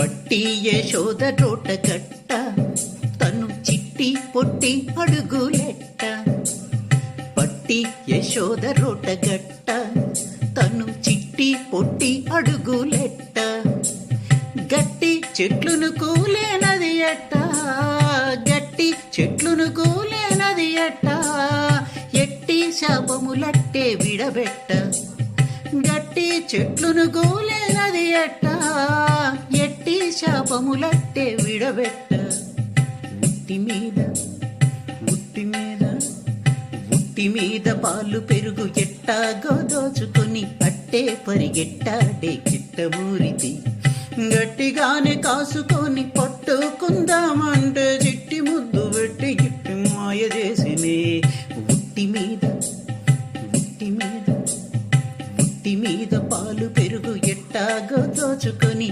పట్టి యశోద రోట కట్ట తను చిట్టి పొట్టి అడుగులెట్ట. పట్టి యశోద రోట గట్ట తను చిట్టి పొట్టి అడుగులెట్ట. గట్టి చెట్లును కూలేనది ఎట్ట గట్టి చెట్లును కూలేనది ఎట్ట ఎట్టి శాపములట్టే విడబెట్ట గట్టి చెట్లును కూలేనది అట్టా. శాపములట్టే విడబెట్ట. ఉట్టి మీద ఉట్టి మీద ఉట్టి మీద పాలు పెరుగు ఎట్టాగో దోచుకొని అట్టే పరిగెట్టాడే చిట్టమూరిది. గట్టిగానే కాసుకొని పట్టుకుందామంటే చిట్టి ముద్దు పెట్టి గిట్టి మాయ చేసినే. ఉట్టి మీద ఉట్టి మీద ఉట్టి మీద పాలు పెరుగు ఎట్టాగో దోచుకొని